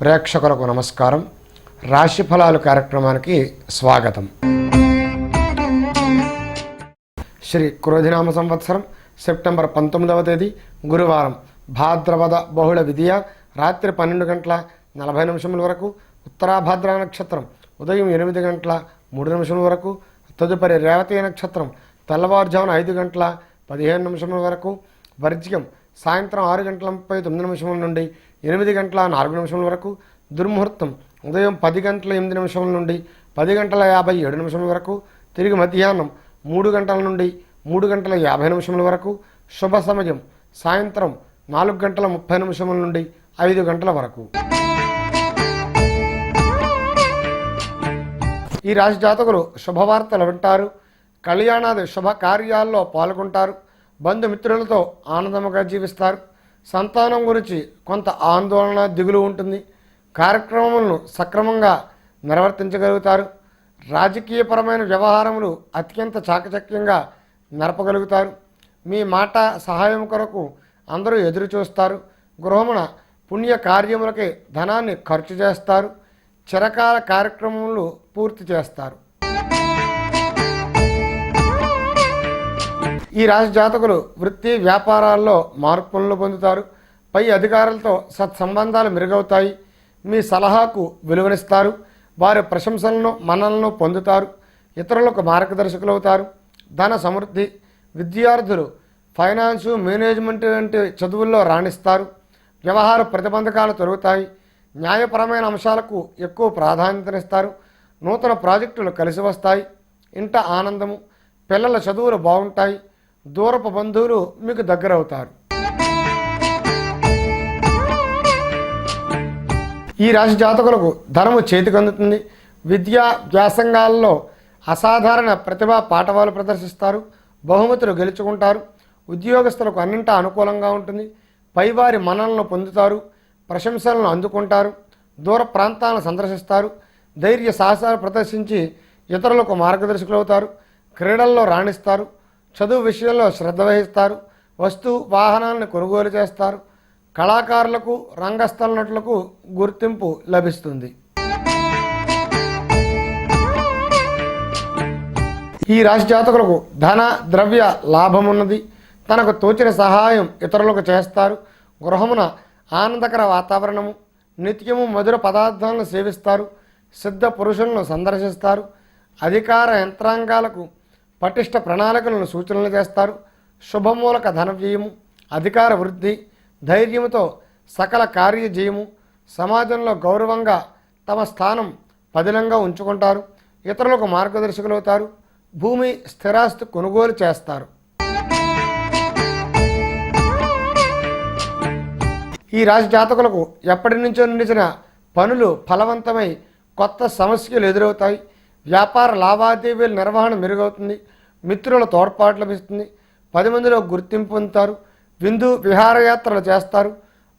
ప్రేక్షకులకు నమస్కారం. రాశి ఫలాలు కార్యక్రమానికి స్వాగతం. శ్రీ క్రోధినామ సంవత్సరం సెప్టెంబర్ పంతొమ్మిదవ తేదీ గురువారం. భాద్రపద బహుళ విధియ రాత్రి పన్నెండు గంటల నలభై నిమిషముల వరకు ఉత్తరాభాద్ర నక్షత్రం ఉదయం ఎనిమిది గంటల మూడు నిమిషముల వరకు తదుపరి రేవతి నక్షత్రం తెల్లవారుజామున ఐదు గంటల పదిహేను నిమిషముల వరకు వర్జ్యం సాయంత్రం ఆరు గంటల ముప్పై తొమ్మిది నిమిషముల నుండి ఎనిమిది గంటల నాలుగు నిమిషముల వరకు దుర్ముహూర్తం ఉదయం పది గంటల ఎనిమిది నిమిషముల నుండి పది గంటల యాభై ఏడు నిమిషముల వరకు తిరిగి మధ్యాహ్నం మూడు గంటల నుండి మూడు గంటల యాభై నిమిషముల వరకు శుభ సమయం సాయంత్రం నాలుగు గంటల ముప్పై నిమిషముల నుండి ఐదు గంటల వరకు. ఈ రాశి జాతకులు శుభవార్తలు వింటారు కళ్యాణాది శుభ కార్యాల్లో పాల్గొంటారు బంధుమిత్రులతో ఆనందముగా జీవిస్తారు. సంతానం గురించి కొంత ఆందోళన దిగులు ఉంటుంది. కార్యక్రమములను సక్రమంగా నిర్వర్తించగలుగుతారు. రాజకీయపరమైన వ్యవహారములు అత్యంత చాకచక్యంగా నడపగలుగుతారు. మీ మాట సహాయం కొరకు అందరూ ఎదురు చూస్తారు గృహమున పుణ్య కార్యములకే ధనాన్ని ఖర్చు చేస్తారు. చిరకాల కార్యక్రమములు పూర్తి చేస్తారు. ఈ రాశి జాతకులు వృత్తి వ్యాపారాల్లో మార్పులను పొందుతారు. పై అధికారులతో సత్సంబంధాలు మెరుగవుతాయి. మీ సలహాకు విలువనిస్తారు. వారి ప్రశంసలను మన్నలను పొందుతారు. ఇతరులకు మార్గదర్శకులవుతారు. ధన సమృద్ధి విద్యార్థులు ఫైనాన్సు మేనేజ్మెంట్ వంటి చదువుల్లో రాణిస్తారు. వ్యవహార ప్రతిబంధకాలు తొలగుతాయి. న్యాయపరమైన అంశాలకు ఎక్కువ ప్రాధాన్యతనిస్తారు. నూతన ప్రాజెక్టులు కలిసి వస్తాయి. ఇంట ఆనందము పిల్లల చదువులు బాగుంటాయి. దూరపు బంధువులు మీకు దగ్గరవుతారు. ఈ రాశి జాతకులకు ధనము చేతికి అందుతుంది విద్యా వ్యాసంగాల్లో అసాధారణ ప్రతిభా పాఠవాలు ప్రదర్శిస్తారు. బహుమతులు గెలుచుకుంటారు. ఉద్యోగస్తులకు అన్నింటా అనుకూలంగా ఉంటుంది. పైవారి మనలను పొందుతారు. ప్రశంసలను అందుకుంటారు. దూర ప్రాంతాలను సందర్శిస్తారు. ధైర్య సాహసాలు ప్రదర్శించి ఇతరులకు మార్గదర్శకులవుతారు. క్రీడల్లో రాణిస్తారు. చదువు విషయంలో శ్రద్ధ వహిస్తారు. వస్తు వాహనాలను కొనుగోలు చేస్తారు. కళాకారులకు రంగస్థల నటులకు గుర్తింపు లభిస్తుంది. ఈ రాశి జాతకులకు ధన ద్రవ్య లాభమున్నది. తనకు తోచిన సహాయం ఇతరులకు చేస్తారు. గృహమున ఆనందకర వాతావరణము నిత్యము మధుర పదార్థాలను సేవిస్తారు. సిద్ధ పురుషులను సందర్శిస్తారు. అధికార యంత్రాంగాలకు పటిష్ట ప్రణాళికలను సూచనలు చేస్తారు. శుభమూలక ధన వ్యయము అధికార వృద్ధి ధైర్యముతో సకల కార్యజయము. సమాజంలో గౌరవంగా తమ స్థానం పదిలంగా ఉంచుకుంటారు. ఇతరులకు మార్గదర్శకులవుతారు భూమి స్థిరాస్తి కొనుగోలు చేస్తారు. ఈ రాశి జాతకులకు ఎప్పటి నుంచో నిలిచిన పనులు ఫలవంతమై కొత్త సమస్యలు ఎదురవుతాయి. వ్యాపార లావాదేవీల నిర్వహణ మెరుగవుతుంది మిత్రుల తోడ్పాటు లభిస్తుంది. పది మందిలో గుర్తింపు పొందుతారు విందు విహారయాత్రలు చేస్తారు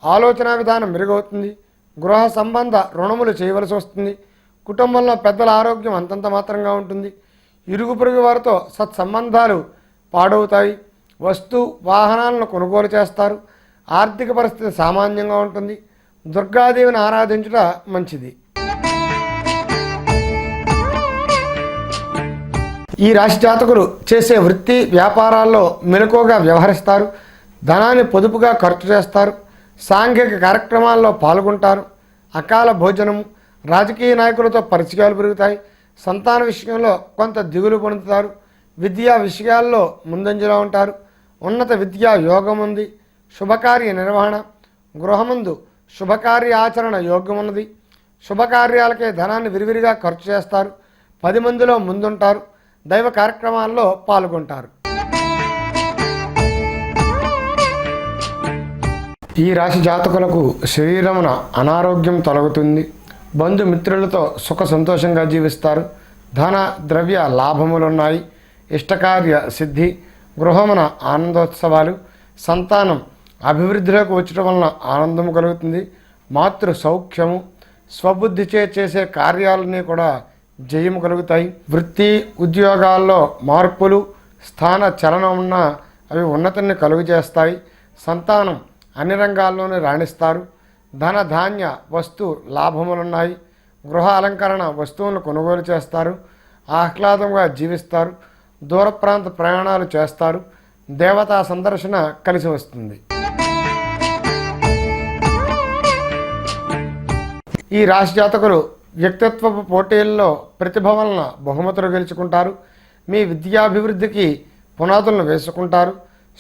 ఆలోచన విధానం మెరుగవుతుంది గృహ సంబంధ రుణములు చేయవలసి వస్తుంది కుటుంబంలో పెద్దల ఆరోగ్యం అంతంత మాత్రంగా ఉంటుంది. ఇరుగు పొరుగు వారితో సత్సంబంధాలు పాడవుతాయి వస్తు వాహనాలను కొనుగోలు చేస్తారు ఆర్థిక పరిస్థితి సామాన్యంగా ఉంటుంది దుర్గాదేవిని ఆరాధించుట మంచిది. ఈ రాశి జాతకులు చేసే వృత్తి వ్యాపారాల్లో మెలకువగా వ్యవహరిస్తారు ధనాన్ని పొదుపుగా ఖర్చు చేస్తారు సాంఘిక కార్యక్రమాల్లో పాల్గొంటారు అకాల భోజనం రాజకీయ నాయకులతో పరిచయాలు పెరుగుతాయి సంతాన విషయంలో కొంత దిగులు పొందుతారు విద్యా విషయాల్లో ముందంజలో ఉంటారు ఉన్నత విద్యా యోగం ఉంది శుభకార్య నిర్వహణ గృహమందు శుభకార్య ఆచరణ యోగ్యమున్నది శుభకార్యాలకే ధనాన్ని విరివిరిగా ఖర్చు చేస్తారు పది మందిలో ముందుంటారు దైవ కార్యక్రమాల్లో పాల్గొంటారు. ఈ రాశి జాతకులకు శరీరమున అనారోగ్యం తొలగుతుంది. బంధుమిత్రులతో సుఖ సంతోషంగా జీవిస్తారు. ధన ద్రవ్య లాభములున్నాయి. ఇష్టకార్య సిద్ధి గృహమున ఆనందోత్సవాలు సంతానం అభివృద్ధిలోకి వచ్చటం వలన ఆనందము కలుగుతుంది. మాతృ సౌఖ్యము స్వబుద్ధిచే చేసే కార్యాలని కూడా జయము కలుగుతాయి. వృత్తి ఉద్యోగాల్లో మార్పులు స్థాన చలనం ఉన్న అవి ఉన్నతిని కలుగు చేస్తాయి సంతానం అన్ని రంగాల్లోనే రాణిస్తారు. ధన ధాన్య వస్తు లాభములున్నాయి. గృహ అలంకరణ వస్తువులను కొనుగోలు చేస్తారు. ఆహ్లాదంగా జీవిస్తారు. దూర ప్రాంత ప్రయాణాలు చేస్తారు. దేవతా సందర్శన కలిసి వస్తుంది. ఈ రాశి జాతకులు వ్యక్తిత్వపు పోటీల్లో ప్రతిభ వలన బహుమతులు గెలుచుకుంటారు. మీ విద్యాభివృద్ధికి పునాదులను వేసుకుంటారు.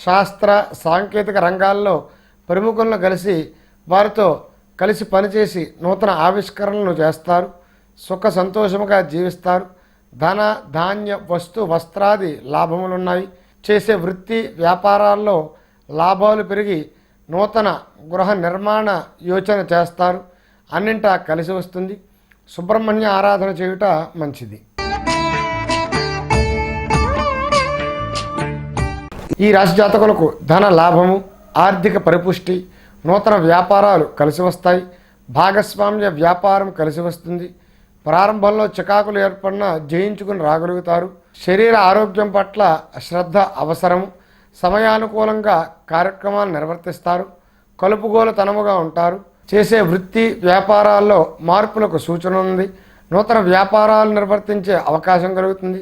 శాస్త్ర సాంకేతిక రంగాల్లో ప్రముఖులను కలిసి వారితో కలిసి పనిచేసి నూతన ఆవిష్కరణలు చేస్తారు. సుఖ సంతోషముగా జీవిస్తారు. ధన ధాన్య వస్తు వస్త్రాది లాభములున్నాయి. చేసే వృత్తి వ్యాపారాల్లో లాభాలు పెరిగి నూతన గృహ నిర్మాణ యోచన చేస్తారు. అన్నింటా కలిసి వస్తుంది. సుబ్రహ్మణ్య ఆరాధన చేయుట మంచిది. ఈ రాశి జాతకులకు ధన లాభము ఆర్థిక పరిపుష్టి నూతన వ్యాపారాలు కలిసి వస్తాయి. భాగస్వామ్య వ్యాపారం కలిసి వస్తుంది. ప్రారంభంలో చికాకులు ఏర్పడినా జయించుకుని రాగలుగుతారు. శరీర ఆరోగ్యం పట్ల శ్రద్ధ అవసరము. సమయానుకూలంగా కార్యక్రమాలు నిర్వర్తిస్తారు. కలుపుగోలుతనముగా ఉంటారు. చేసే వృత్తి వ్యాపారాల్లో మార్పులకు సూచన ఉంది. నూతన వ్యాపారాలు నిర్వర్తించే అవకాశం కలుగుతుంది.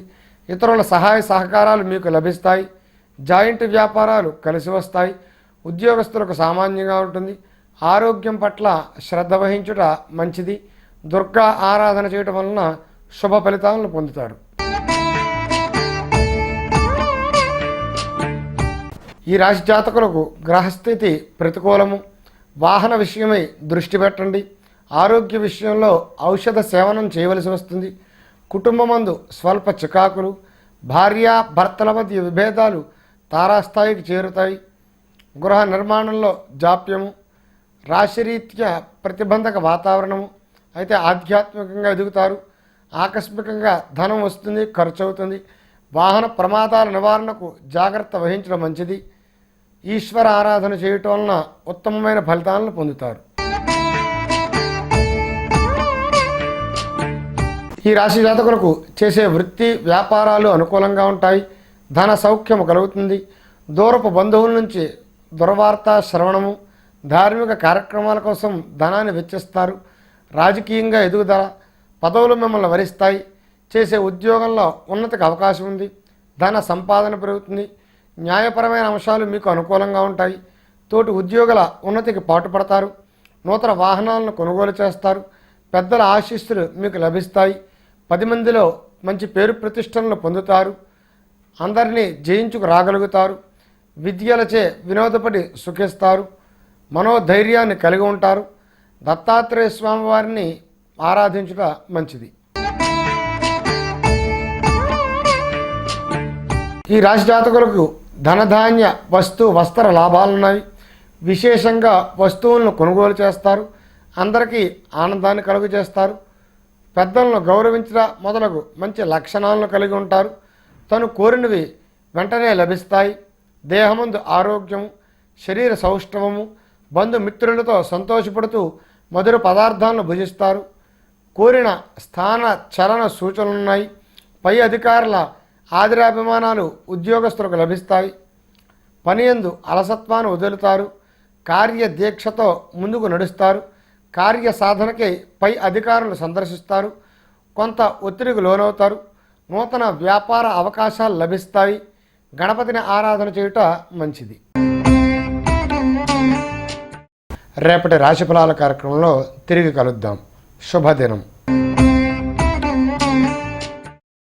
ఇతరుల సహాయ సహకారాలు మీకు లభిస్తాయి. జాయింట్ వ్యాపారాలు కలిసి వస్తాయి. ఉద్యోగస్తులకు సామాన్యంగా ఉంటుంది. ఆరోగ్యం పట్ల శ్రద్ధ వహించుట మంచిది. దుర్గా ఆరాధన చేయటం వలన శుభ ఫలితాలను పొందుతారు. ఈ రాశి జాతకులకు గ్రహస్థితి ప్రతికూలము. వాహన విషయమై దృష్టి పెట్టండి. ఆరోగ్య విషయంలో ఔషధ సేవనం చేయవలసి వస్తుంది. కుటుంబమందు స్వల్ప చికాకులు భార్య భర్తల మధ్య విభేదాలు తారాస్థాయికి చేరుతాయి. గృహ నిర్మాణంలో జాప్యము రాశిరీత్యా ప్రతిబంధక వాతావరణము అయితే ఆధ్యాత్మికంగా ఎదుగుతారు. ఆకస్మికంగా ధనం వస్తుంది ఖర్చు అవుతుంది వాహన ప్రమాదాల నివారణకు జాగ్రత్త వహించడం మంచిది. ఈశ్వర ఆరాధన చేయటం వలన ఉత్తమమైన ఫలితాలను పొందుతారు. ఈ రాశి జాతకులకు చేసే వృత్తి వ్యాపారాలు అనుకూలంగా ఉంటాయి. ధన సౌఖ్యము కలుగుతుంది. దూరపు బంధువుల నుంచి దుర్వార్త శ్రవణము ధార్మిక కార్యక్రమాల కోసం ధనాన్ని వెచ్చిస్తారు. రాజకీయంగా ఎదుగుదల పదవులు మిమ్మల్ని వరిస్తాయి. చేసే ఉద్యోగంలో ఉన్నతికి అవకాశం ఉంది. ధన సంపాదన పెరుగుతుంది. న్యాయపరమైన అంశాలు మీకు అనుకూలంగా ఉంటాయి. తోటి ఉద్యోగుల ఉన్నతికి పాటుపడతారు. నూతన వాహనాలను కొనుగోలు చేస్తారు. పెద్దల ఆశీస్సులు మీకు లభిస్తాయి. పది మందిలో మంచి పేరు ప్రతిష్టలను పొందుతారు. అందరినీ జయించుకు రాగలుగుతారు. విద్యలచే వినోదపడి సుఖిస్తారు. మనోధైర్యాన్ని కలిగి ఉంటారు. దత్తాత్రేయ స్వామివారిని ఆరాధించుట మంచిది. ఈ రాశి జాతకులకు ధనధాన్య వస్తు వస్త్ర లాభాలున్నాయి. విశేషంగా వస్తువులను కొనుగోలు చేస్తారు. అందరికీ ఆనందాన్ని కలుగు చేస్తారు పెద్దలను గౌరవించడం మొదలగు మంచి లక్షణాలను కలిగి ఉంటారు. తను కోరినవి వెంటనే లభిస్తాయి. దేహముందు ఆరోగ్యం శరీర సౌష్ఠవము బంధుమిత్రులతో సంతోషపడుతూ మధుర పదార్థాలను భుజిస్తారు. కోరిన స్థాన చలన సూచనలున్నాయి. పై అధికారుల ఆదిరాభిమానాలు ఉద్యోగస్తులకు లభిస్తాయి. పనియందు అలసత్వాన్ని వదులుతారు. కార్యదీక్షతో ముందుకు నడుస్తారు. కార్య సాధనకై పై అధికారులు సందర్శిస్తారు. కొంత ఒత్తిడికి లోనవుతారు. నూతన వ్యాపార అవకాశాలు లభిస్తాయి. గణపతిని ఆరాధన చేయుట మంచిది. రేపటి రాశిఫలాల కార్యక్రమంలో తిరిగి కలుద్దాం. శుభదినం.